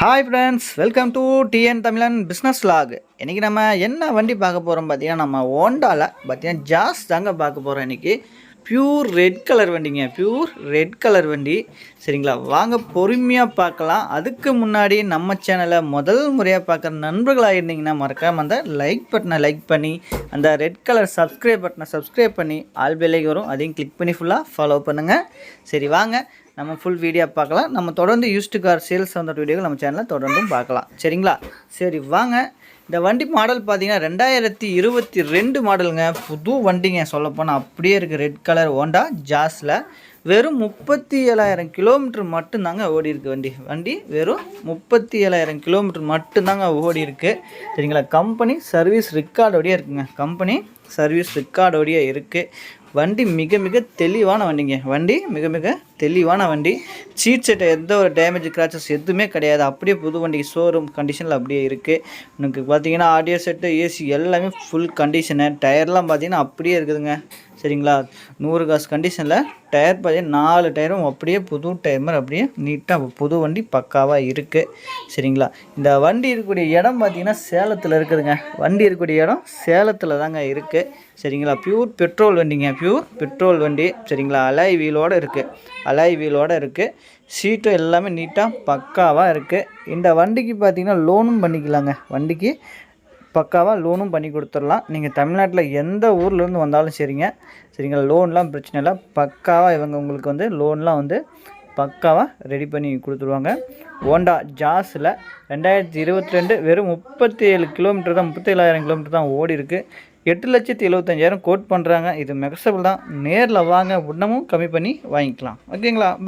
Hi friends welcome to TN Tamilan business log இன்றைக்கி நம்ம என்ன வண்டி பார்க்க போகிறோம் பார்த்தீங்கன்னா நம்ம ஹோண்டாவில் பார்த்தீங்கன்னா ஜாஸ் தாங்க பார்க்க போகிறோம் இன்றைக்கி ப்யூர் ரெட் கலர் வண்டிங்க ப்யூர் ரெட் கலர் வண்டி. சரிங்களா? வாங்க பொறுமையாக பார்க்கலாம். அதுக்கு முன்னாடி நம்ம சேனலை முதல் முறையாக பார்க்குற நண்பர்களாக இருந்தீங்கன்னா மறக்காமல் அந்த லைக் பட்டனை லைக் பண்ணி அந்த ரெட் கலர் சப்ஸ்கிரைப் பட்டனை சப்ஸ்கிரைப் பண்ணி ஆல் பெல்லைக்கு வரும். அதையும் கிளிக் பண்ணி ஃபுல்லாக ஃபாலோ பண்ணுங்கள் சரி வாங்க. நம்ம ஃபுல் வீடியோ பார்க்கலாம். நம்ம தொடர்ந்து யூஸ்டு கார் சேல்ஸ் வந்த வீடியோவை நம்ம சேனலில் தொடர்ந்தும் பார்க்கலாம். சரிங்களா? சரி வாங்க. இந்த வண்டி மாடல் பார்த்தீங்கன்னா ரெண்டாயிரத்தி இருபத்தி ரெண்டு மாடலுங்க புது வண்டிங்க. சொல்லப்போனால் அப்படியே இருக்குது ரெட் கலர் ஹோண்டா ஜாஸில் வெறும் முப்பத்தி ஏழாயிரம் கிலோமீட்டர் மட்டும்தாங்க ஓடி இருக்குது வண்டி. வண்டி வெறும் முப்பத்தி ஏழாயிரம் கிலோமீட்டர் மட்டும்தாங்க ஓடி இருக்குது சரிங்களா கம்பெனி சர்வீஸ் ரெக்கார்டோடையே இருக்குங்க. கம்பெனி சர்வீஸ் ரெக்கார்டோடையே இருக்குது வண்டி மிக மிக தெளிவான வண்டிங்க. வண்டி மிக மிக தெளிவான வண்டி. சீட் செட்டை எந்த ஒரு டேமேஜ் கிராச்சஸ் எதுவுமே கிடையாது. அப்படியே புது வண்டி ஷோரூம் கண்டிஷனில் அப்படியே இருக்குது எனக்கு பார்த்தீங்கன்னா ஆடியோ செட்டு ஏசி எல்லாமே ஃபுல் கண்டிஷனு டயர்லாம் பார்த்தீங்கன்னா அப்படியே இருக்குதுங்க. சரிங்களா? நூறு காசு கண்டிஷனில் டயர் பார்த்தீங்கன்னா நாலு டயரும் அப்படியே புது டயர் அப்படியே நீட்டாக புது வண்டி பக்காவாக இருக்குது சரிங்களா? இந்த வண்டி இருக்கக்கூடிய இடம் பார்த்தீங்கன்னா சேலத்தில் இருக்குதுங்க. வண்டி இருக்கக்கூடிய இடம் சேலத்தில் தாங்க இருக்குது சரிங்களா? பியூர் பெட்ரோல் வண்டிங்க. பியூர் பெட்ரோல் வண்டி. சரிங்களா? அலை வீலோடு இருக்குது அலாய் வீலோடு இருக்குது சீட்டும் எல்லாமே நீட்டாக பக்காவாக இருக்குது இந்த வண்டிக்கு பார்த்தீங்கன்னா லோனும் பண்ணிக்கலாங்க. வண்டிக்கு பக்காவாக லோனும் பண்ணி கொடுத்துடலாம். நீங்கள் தமிழ்நாட்டில் எந்த ஊர்லேருந்து வந்தாலும் சரிங்க. சரிங்களா? லோன்லாம் பிரச்சனை இல்லை. பக்காவாக இவங்க உங்களுக்கு வந்து லோன்லாம் வந்து பக்காவாக ரெடி பண்ணி கொடுத்துருவாங்க. ஹோண்டா ஜாஸில் ரெண்டாயிரத்தி இருபத்தி ரெண்டு வெறும் முப்பத்தி ஏழு கிலோமீட்டர் தான் முப்பத்தேழாயிரம் கிலோமீட்டர் தான் ஓடி இருக்குது எட்டு லட்சத்தி எழுபத்தஞ்சாயிரம் கோட் பண்ணுறாங்க இது மெக்சபிள் தான். நேரில் வாங்க இன்னமும் கம்மி பண்ணி வாங்கிக்கலாம். ஓகேங்களா? பா